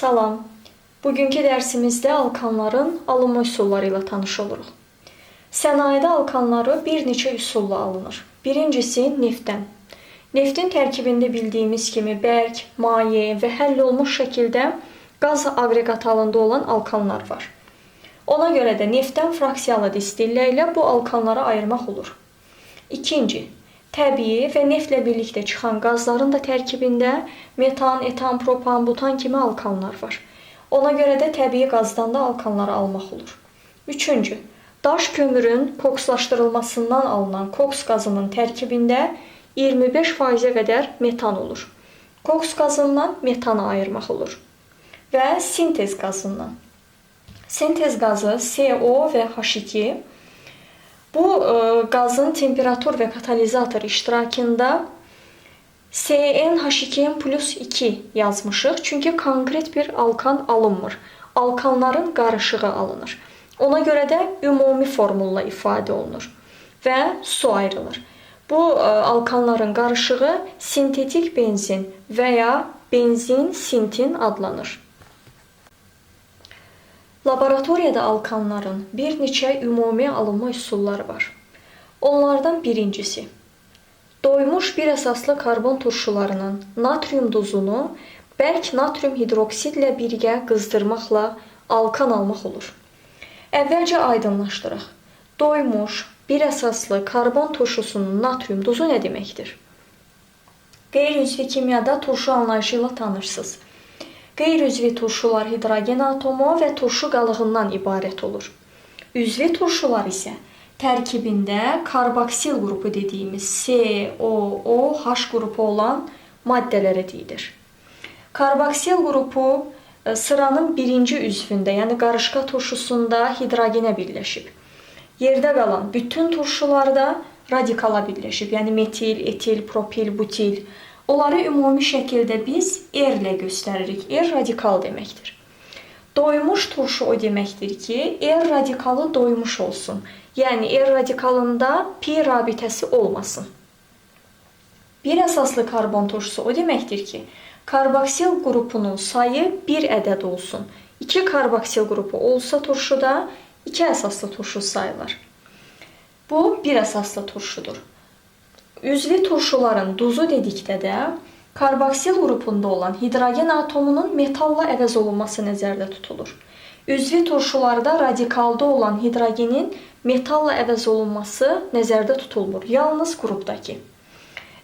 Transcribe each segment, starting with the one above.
Salam. Bugünkü dərsimizdə alkanların alınma üsulları ilə tanış oluruq. Sənayedə alkanları bir neçə üsulla alınır. Birincisi neftdən. Neftin tərkibində bildiyimiz kimi bərk, maye və həll olmuş şəkildə qaz aqreqat halında olan alkanlar var. Ona görə də neftdən fraksiyalı distillə ilə bu alkanları ayırmaq olur. İkinci, təbii və neftlə birlikdə çıxan qazların da tərkibində metan, etan, propan, butan kimi alkanlar var. Ona görə də təbii qazdan da alkanları almaq olur. Üçüncü, daş kömürün kokslaşdırılmasından alınan koks qazının tərkibində 25%-ə qədər metan olur. Koks qazından metanı ayırmaq olur. Və sintez qazından. Sintez qazı CO və H2 bu e, qazın temperatur və katalizator iştirakında CnH2n plus 2 yazmışıq. Çünki konkret bir alkan alınmır. Alkanların qarışığı alınır. Ona görə də ümumi formulla ifadə olunur və su ayrılır. Bu e, alkanların qarışığı sintetik benzin və ya benzin sintin adlanır. Laboratoriyada alkanların bir neçə ümumi alınma üsulları var. Onlardan birincisi doymuş bir əsaslı karbon turşularının natrium duzunu bərk natrium hidroksidlə birgə qızdırmaqla alkan almaq olur. Əvvəlcə aydınlaşdıraq. Doymuş bir əsaslı karbon turşusunun natrium duzu nə deməkdir? Qeyri-üzvi kimyada turşu anlayışı ilə tanışsınız. Qeyri-üzvi turşular hidrogen atomu və turşu qalığından ibarət olur. Üzvi turşular isə tərkibində karboksil qrupu dediyimiz COOH qrupu olan maddələrə deyilir. Karboksil qrupu e, sıranın birinci üzvündə, yəni qarışqa turşusunda hidrogenə birləşib. Yerdə qalan bütün turşularda radikala birləşib, yəni metil, etil, propil, butil. Onları ümumi şəkildə biz R ilə göstəririk. R radikal deməkdir. Doymuş turşu o deməkdir ki, R radikalı doymuş olsun. Yəni R radikalında pi rabitəsi olmasın. Bir əsaslı karbon turşusu o deməkdir ki, karboksil qrupunun sayı 1 ədəd olsun. 2 karboksil qrupu olsa turşuda 2 əsaslı turşu sayılır. Bu bir əsaslı turşudur. Üzvi turşuların duzu dedikdə də karboksil qrupunda olan hidrogen atomunun metalla əvəz olunması nəzərdə tutulur. Üzvi turşularda radikalda olan hidrogenin metalla əvəz olunması nəzərdə tutulmur, yalnız qrupdakı.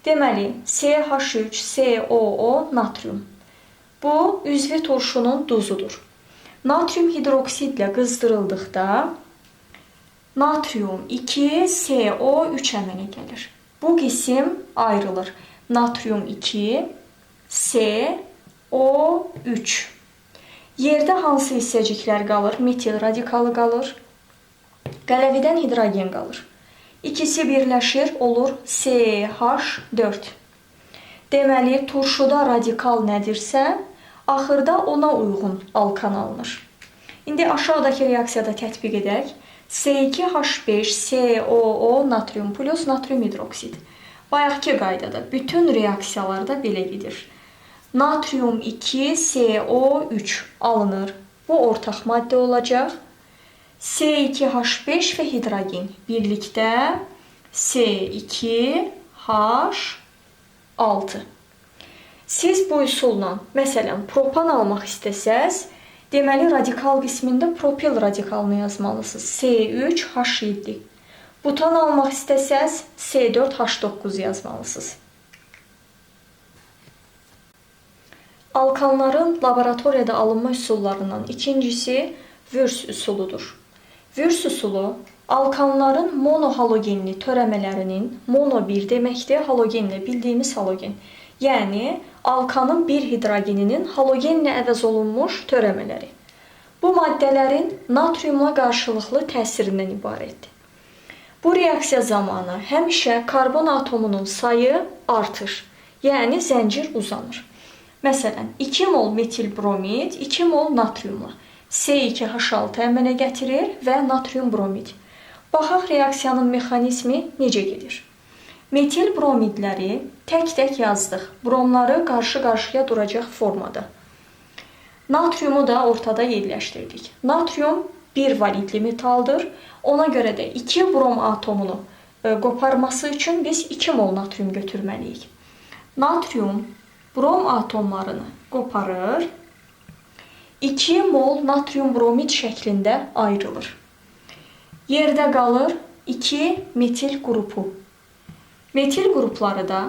Deməli, CH3, COO natrium. Bu üzvi turşunun duzudur. Natrium hidroksidlə qızdırıldıqda natrium 2, CO3 əmələ gəlir. Bu qisim ayrılır. Natrium 2, C, O3. Yerdə hansı hissəciklər qalır? Metil radikalı qalır. Qələvidən hidrogen qalır. İkisi birləşir, olur CH4. Deməli, turşuda radikal nədirsə, axırda ona uyğun alkan alınır. İndi aşağıdakı reaksiyada tətbiq edək. C2H5COO natrium plus natrium hidroksid. Bayaqki qaydada bütün reaksiyalarda belə gedir. Natrium 2 CO3 alınır. Bu ortaq maddə olacaq. C2H5 və hidrogen birlikdə C2H6. Siz bu üsulla, məsələn, propan almaq istəsəz, Deməli radikal qismində propil radikalını yazmalısınız. C3H7. Butan almaq istəsəz C4H9 yazmalısınız. Alkanların laboratoriyada alınma üsullarından ikincisi Würz üsuludur. Würz üsulu alkanların monohalogenli törəmələrinin mono 1 deməkdir, halogenlə bildiyimiz halogen. Yəni alkanın bir hidrogeninin halogenlə əvəz olunmuş törəmələri. Bu maddələrin natriumla qarşılıqlı təsirindən ibarətdir. Bu reaksiya zamanı həmişə karbon atomunun sayı artır, yəni zəncir uzanır. Məsələn, 2 mol metil bromid 2 mol natriumla C2H6 əmələ gətirir və natrium bromid. Baxaq reaksiyanın mexanizmi necə gedir. Metil bromidləri tək-tək yazdıq. Bromları qarşı-qarşıya duracaq formada. Natriumu da ortada yerləşdirdik. Natrium bir validli metaldır. Ona görə də 2 brom atomunu e, qoparması üçün biz 2 mol natrium götürməliyik. Natrium brom atomlarını qoparır. 2 mol natrium bromid şəklində ayrılır. Yerdə qalır 2 metil qrupu. Metil qrupları da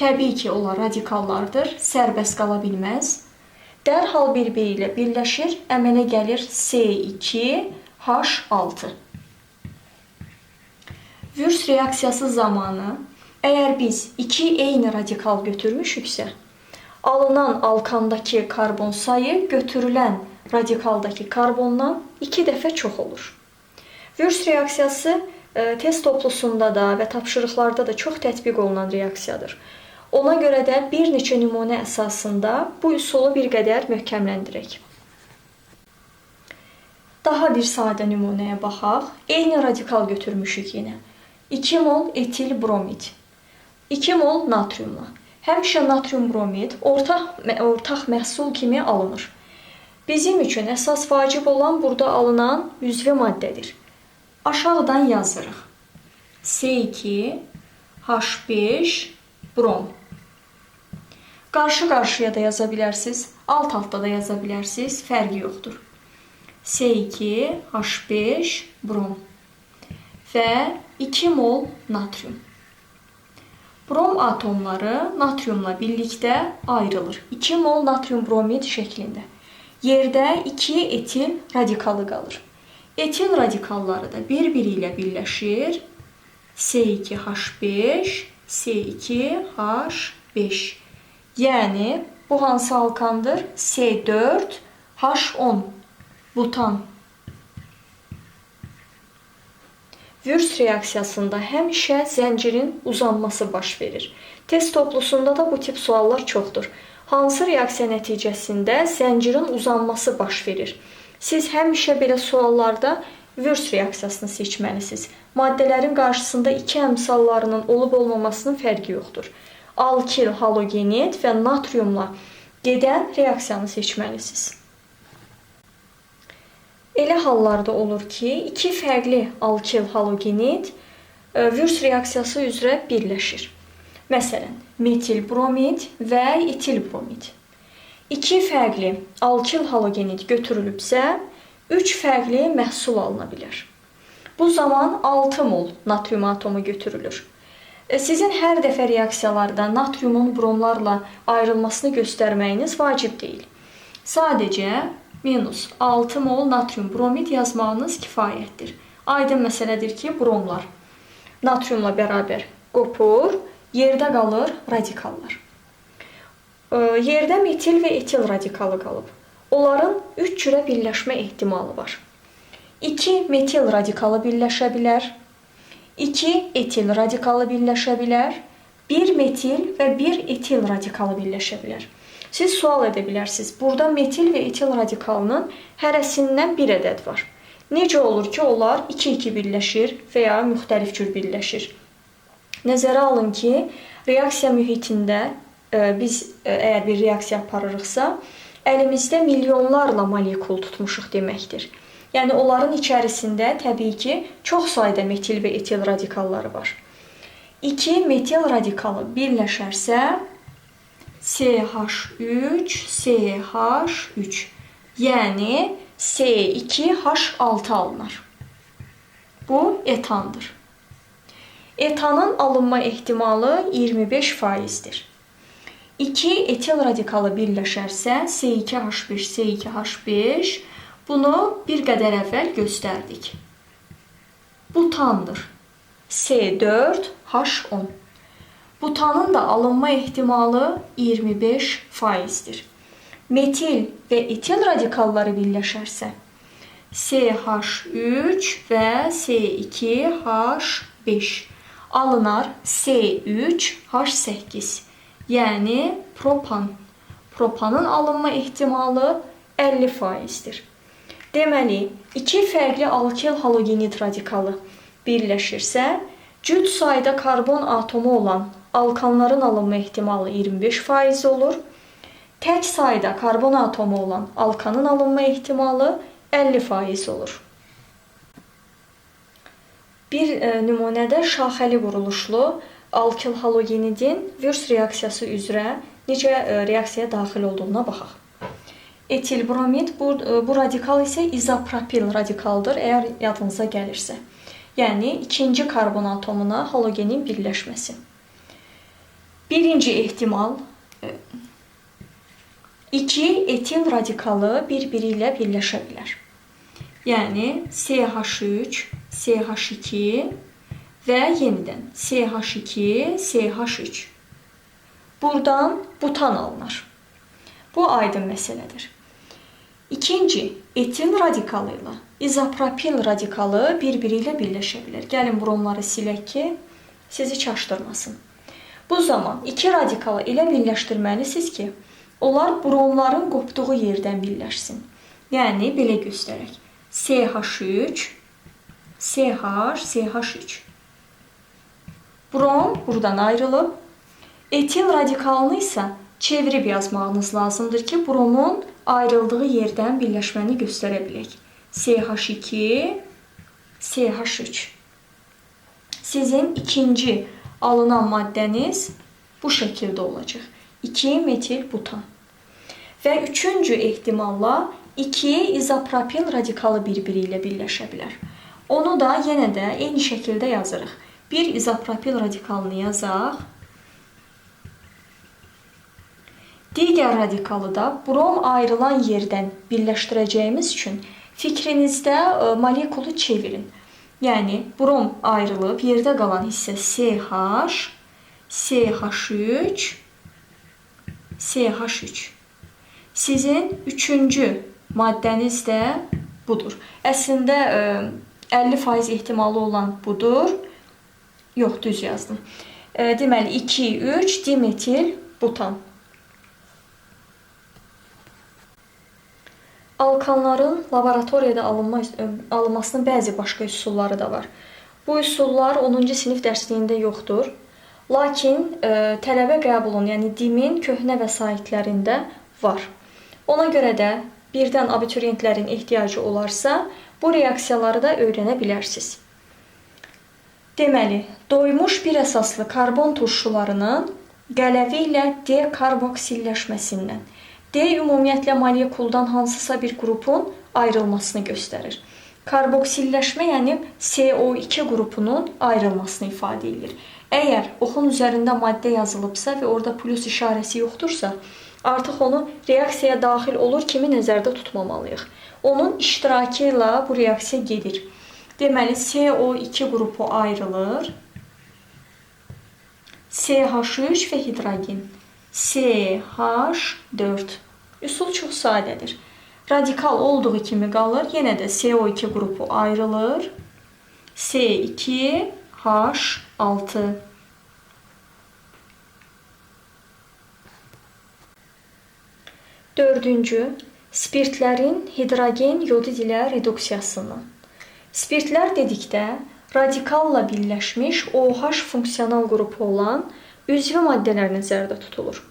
təbii ki, onlar radikallardır, sərbəst qala bilməz. Dərhal bir-biri ilə birləşir, əmələ gəlir C2H6. Würz reaksiyası zamanı əgər biz 2 eyni radikal götürmüşüksə, alınan alkandakı karbon sayı götürülən radikaldakı karbondan 2 dəfə çox olur. Würz reaksiyası e, test toplusunda da və tapşırıqlarda da çox tətbiq olunan reaksiyadır. Ona görə də bir neçə nümunə əsasında bu üsulu bir qədər möhkəmləndirək. Daha bir sadə nümunəyə baxaq. Eyni radikal götürmüşük yenə. 2 mol etil bromid. 2 mol natriumla. Həmişə natrium bromid ortaq ortaq məhsul kimi alınır. Bizim üçün əsas vacib olan burada alınan üzvü maddədir. Aşağıdan yazırıq. C2 H5 brom. Qarşı-qarşıya da yaza bilərsiniz, alt-altda da yaza bilərsiniz, fərqi yoxdur. C2 H5 brom və 2 mol natrium. Brom atomları natriumla birlikdə ayrılır. 2 mol natrium bromid şəklində. Yerdə 2 etil radikalı qalır. Etil radikalları da bir-biri ilə birləşir. C2H5, C2H5. Yəni bu hansı alkandır? C4H10 butan. Würz reaksiyasında həmişə zəncirin uzanması baş verir. Test toplusunda da bu tip suallar çoxdur. Hansı reaksiya nəticəsində zəncirin uzanması baş verir? Siz həmişə belə suallarda Würz reaksiyasını seçməlisiniz. Maddələrin qarşısında iki əmsallarının olub-olmamasının fərqi yoxdur. Alkil halogenid və natriumla gedən reaksiyanı seçməlisiniz. Elə hallarda olur ki, iki fərqli alkil halogenid Würz reaksiyası üzrə birləşir. Məsələn, metil bromid və etil bromid. İki fərqli alkil halogenid götürülübsə, 3 fərqli məhsul alına bilər. Bu zaman 6 mol natrium atomu götürülür. E, sizin hər dəfə reaksiyalarda natriumun bromlarla ayrılmasını göstərməyiniz vacib deyil. Sadəcə minus 6 mol natrium bromid yazmağınız kifayətdir. Aydın məsələdir ki, bromlar natriumla bərabər qopur, yerdə qalır radikallar. E, yerdə metil və etil radikalı qalıb. Onların 3 cürə birləşmə ehtimalı var. 2 metil radikalı birləşə bilər. 2 etil radikalı birləşə bilər. 1 metil və 1 etil radikalı birləşə bilər. Siz sual edə bilərsiniz. Burada metil və etil radikalının hərəsindən bir ədəd var. Necə olur ki, onlar 2-2 birləşir və ya müxtəlif cür birləşir? Nəzərə alın ki, reaksiya mühitində e, biz e, əgər bir reaksiya aparırıqsa, əlimizdə milyonlarla molekul tutmuşuq deməkdir. Yəni onların içərisində təbii ki, çox sayda metil və etil radikalları var. 2 metil radikalı birləşərsə CH3 CH3 yəni C2H6 alınır. Bu etandır. Etanın alınma ehtimalı 25%dir. 2 etil radikalı birləşərsə C2H5 C2H5 bunu bir qədər əvvəl göstərdik. Butandır. C4H10. Butanın da alınma ehtimalı 25%dir. Metil və etil radikalları birləşərsə CH3 və C2H5 alınar C3H8 yəni propan. Propanın alınma ehtimalı 50%dir. Deməli, iki fərqli alkil halogenid radikalı birləşirsə, cüt sayda karbon atomu olan alkanların alınma ehtimalı 25% olur. tək sayda karbon atomu olan alkanın alınma ehtimalı 50% olur. Bir e, nümunədə şaxəli vuruluşlu alkil halogenidin virs reaksiyası üzrə necə e, reaksiyaya daxil olduğuna baxaq. Etil bromid bu, e, bu radikal isə izopropil radikaldır, əgər yadınıza gəlirsə. Yəni ikinci karbon atomuna halogenin birləşməsi. Birinci ehtimal 2 etil radikalı bir-biri ilə birləşə bilər. Yəni CH3, CH2 və yenidən CH2, CH3. Buradan butan alınır. Bu aydın məsələdir. İkinci, etil radikalı ilə izopropil radikalı bir-biri ilə birləşə bilər. Gəlin bromları silək ki, sizi çaşdırmasın. Bu zaman iki radikalı elə birləşdirməlisiniz ki, onlar bromların qopduğu yerdən birləşsin. Yəni belə göstərək. CH3 CH CH3 Brom buradan ayrılıb. Etil radikalını isə çevirib yazmağınız lazımdır ki, bromun ayrıldığı yerdən birləşməni göstərə bilək. CH2 CH3 Sizin ikinci alınan maddəniz bu şəkildə olacaq. 2 metil butan. Və üçüncü ehtimalla 2 izopropil radikalı bir-biri ilə birləşə bilər. Onu da yenə də eyni şəkildə yazırıq. Bir izopropil radikalını yazaq. Digər radikalı da brom ayrılan yerdən birləşdirəcəyimiz üçün fikrinizdə e, molekulu çevirin. Yəni brom ayrılıb yerdə qalan hissə CH, CH3, CH3. Sizin üçüncü maddəniz də budur. Əslində 50% e, ehtimalı olan budur. Yox, düz yazdım. E, deməli 2 3 dimetil butan. Alkanların laboratoriyada alınma alınmasının bəzi başqa üsulları da var. Bu üsullar 10-cu sinif dərsliyində yoxdur. Lakin e, tələbə qəbulun, yəni DİM-in köhnə vəsaitlərində var. Ona görə də birdən abituriyentlərin ehtiyacı olarsa, bu reaksiyaları da öyrənə bilərsiniz. Deməli, doymuş bir əsaslı karbon turşularının qələvi ilə D karboksilləşməsindən D ümumiyyətlə molekuldan hansısa bir qrupun ayrılmasını göstərir. Karboksilləşmə yəni CO2 qrupunun ayrılmasını ifadə edir. Əgər oxun üzərində maddə yazılıbsa və orada plus işarəsi yoxdursa, artıq onu reaksiyaya daxil olur kimi nəzərdə tutmamalıyıq. Onun iştirakı ilə bu reaksiya gedir. Deməli CO2 qrupu ayrılır. CH3 və hidrogen. CH4. Üsul çox sadədir. Radikal olduğu kimi qalır. Yenə də CO2 qrupu ayrılır. C2 H6. Dördüncü, spirtlərin hidrogen yodid ilə reduksiyasını. Spirtlər dedikdə radikalla birləşmiş OH funksional qrupu olan üzvü maddələr nəzərdə tutulur.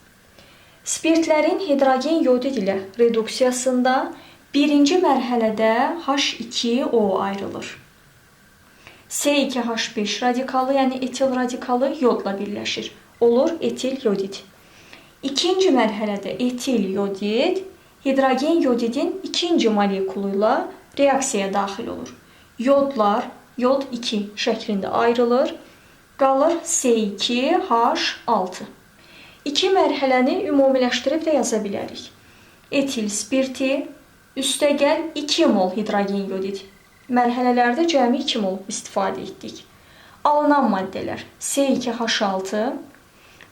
Spirtlərin hidrogen yodid ilə reduksiyasında birinci mərhələdə H2O ayrılır. C2H5 radikalı, yəni etil radikalı yodla birləşir. Olur etil yodid. İkinci mərhələdə etil yodid hidrogen yodidin ikinci molekulu ilə reaksiyaya daxil olur. Yodlar yod 2 şəklində ayrılır qalır C2H6. İki mərhələni ümumiləşdirib də yaza bilərik. Etil spirti üstəgəl 2 mol hidrogen yodid. Mərhələlərdə cəmi 2 mol istifadə etdik. Alınan maddələr C2H6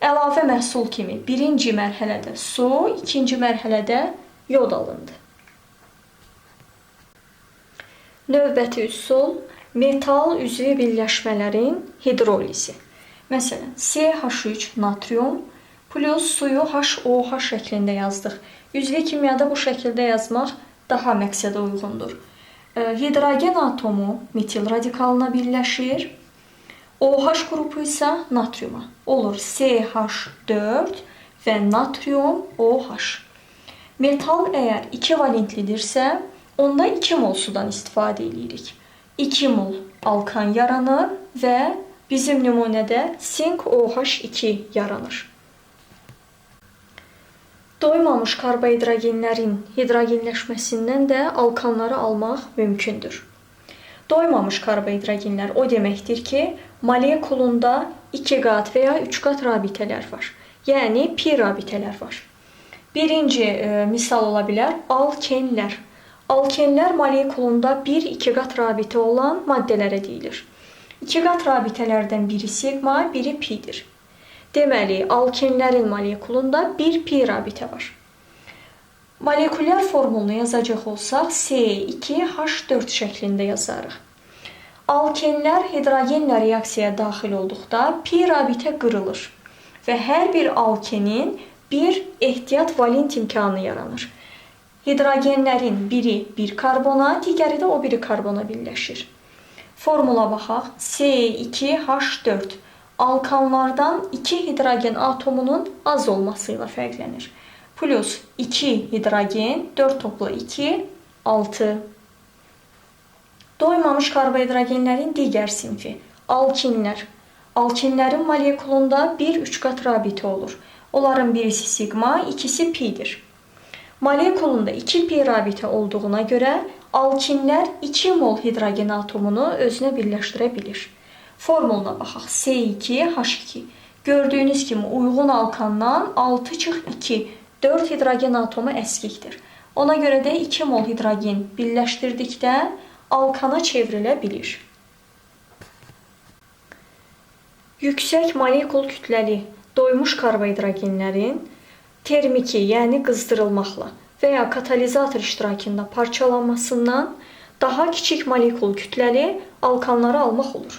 əlavə məhsul kimi birinci mərhələdə su, ikinci mərhələdə yod alındı. Növbəti üsul metal üzvü birləşmələrin hidrolizi. Məsələn, CH3 natrium plus suyu HOH şəklində yazdıq. Üzvi kimyada bu şəkildə yazmaq daha məqsədə uyğundur. Hidrogen atomu metil radikalına birləşir. OH qrupu isə natriuma. Olur CH4 və natrium OH. Metal əgər 2 valentlidirsə, onda 2 mol sudan istifadə edirik. 2 mol alkan yaranır və bizim nümunədə sink OH2 yaranır. Doymamış karbohidrogenlərin hidrogenləşməsindən də alkanları almaq mümkündür. Doymamış karbohidrogenlər o deməkdir ki, molekulunda 2 qat və ya 3 qat rabitələr var. Yəni pi rabitələr var. Birinci e, misal ola bilər alkenlər. Alkenlər molekulunda 1-2 qat rabitə olan maddələrə deyilir. 2 qat rabitələrdən biri sigma, biri pidir. Deməli, alkenlərin molekulunda 1 pi rabitə var. Molekulyar formulunu yazacaq olsaq, C2H4 şəklində yazarıq. Alkenlər hidrogenlə reaksiyaya daxil olduqda pi rabitə qırılır və hər bir alkenin bir ehtiyat valent imkanı yaranır. Hidrogenlərin biri bir karbona, digəri də o biri karbona birləşir. Formula baxaq. C2H4 alkanlardan 2 hidrogen atomunun az olması ilə fərqlənir. Plus 2 hidrogen, 4 toplu 2, 6. Doymamış karbohidrogenlərin digər sinfi alkinlər. Alkinlərin molekulunda 1-3 qat rabitə olur. Onların birisi sigma, ikisi pidir. Molekulunda 2 pi rabitə olduğuna görə alkinlər 2 mol hidrogen atomunu özünə birləşdirə bilir. Formuluna baxaq. C2H2. Gördüyünüz kimi uyğun alkandan 6 çıx 2, 4 hidrogen atomu əskikdir. Ona görə də 2 mol hidrogen birləşdirdikdə alkana çevrilə bilir. Yüksək molekul kütləli doymuş karbohidrogenlərin termiki, yəni qızdırılmaqla və ya katalizator iştirakında parçalanmasından daha kiçik molekul kütləli alkanları almaq olur.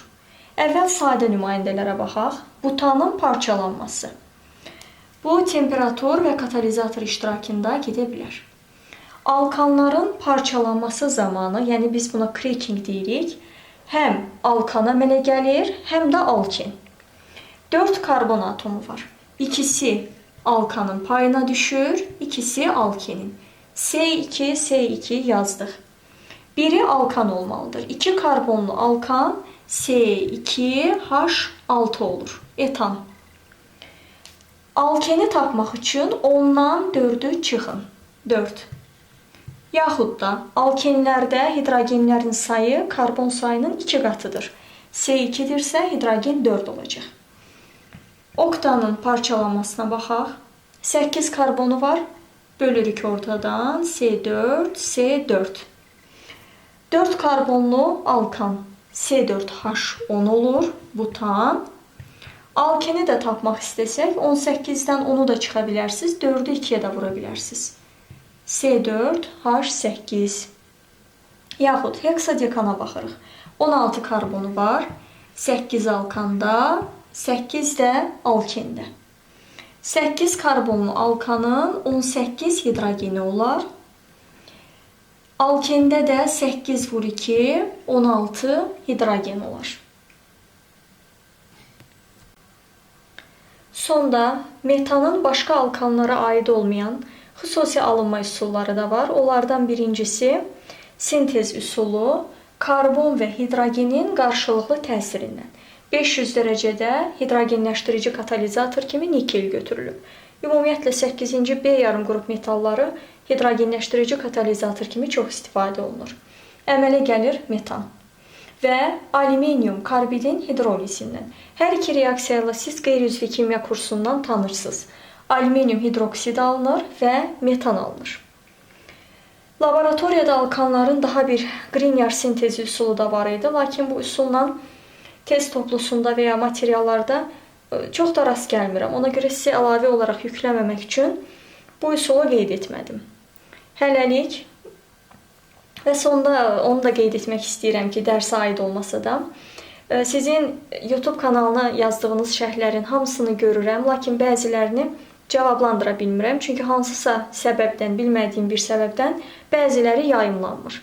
Əvvəl sadə nümayəndələrə baxaq. Butanın parçalanması. Bu temperatur və katalizator iştirakında gedə bilər. Alkanların parçalanması zamanı, yəni biz buna cracking deyirik, həm alkana əmələ gəlir, həm də alkin. 4 karbon atomu var. İkisi alkanın payına düşür, ikisi alkinin. C2, C2 yazdıq. Biri alkan olmalıdır. 2 karbonlu alkan C2H6 olur. Etan. Alkeni tapmaq üçün ondan 4-ü çıxın. 4. Yaxud da alkenlərdə hidrogenlərin sayı karbon sayının 2 qatıdır. C2-dirsə hidrogen 4 olacaq. Oktanın parçalanmasına baxaq. 8 karbonu var. Bölürük ortadan C4, C4. 4 karbonlu alkan C4H10 olur, butan. Alkeni də tapmaq istəsək, 18-dən 10-u da çıxa bilərsiniz, 4-ü 2-yə də vura bilərsiniz. C4H8. Yaxud heksadekana baxırıq. 16 karbonu var, 8 alkanda, 8 də alkində. 8 karbonlu alkanın 18 hidrogeni olar. Alkende də 8 vur 2, 16 hidrogen olar. Sonda metanın başqa alkanlara aid olmayan xüsusi alınma üsulları da var. Onlardan birincisi sintez üsulu karbon və hidrogenin qarşılıqlı təsirindən. 500 dərəcədə hidrogenləşdirici katalizator kimi nikel götürülüb. Ümumiyyətlə 8-ci B yarım qrup metalları hidrogenləşdirici katalizator kimi çox istifadə olunur. Əmələ gəlir metan və alüminium karbidin hidrolizindən. Hər iki reaksiyayla siz qeyri-üzvi kimya kursundan tanırsınız. Alüminium hidroksid alınır və metan alınır. Laboratoriyada alkanların daha bir Grignard sintezi üsulu da var idi, lakin bu üsulla test toplusunda və ya materiallarda e, çox da rast gəlmirəm. Ona görə sizə əlavə olaraq yükləməmək üçün bu üsulu qeyd etmədim. Hələlik və sonda onu da qeyd etmək istəyirəm ki, dərsə aid olmasa da e, sizin YouTube kanalına yazdığınız şərhlərin hamısını görürəm, lakin bəzilərini cavablandıra bilmirəm. Çünki hansısa səbəbdən, bilmədiyim bir səbəbdən bəziləri yayımlanmır.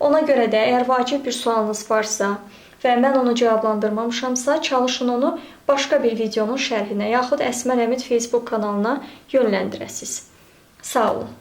Ona görə də əgər vacib bir sualınız varsa və mən onu cavablandırmamışamsa, çalışın onu başqa bir videonun şərhinə yaxud Əsmər Əmid Facebook kanalına yönləndirəsiniz. Sağ olun.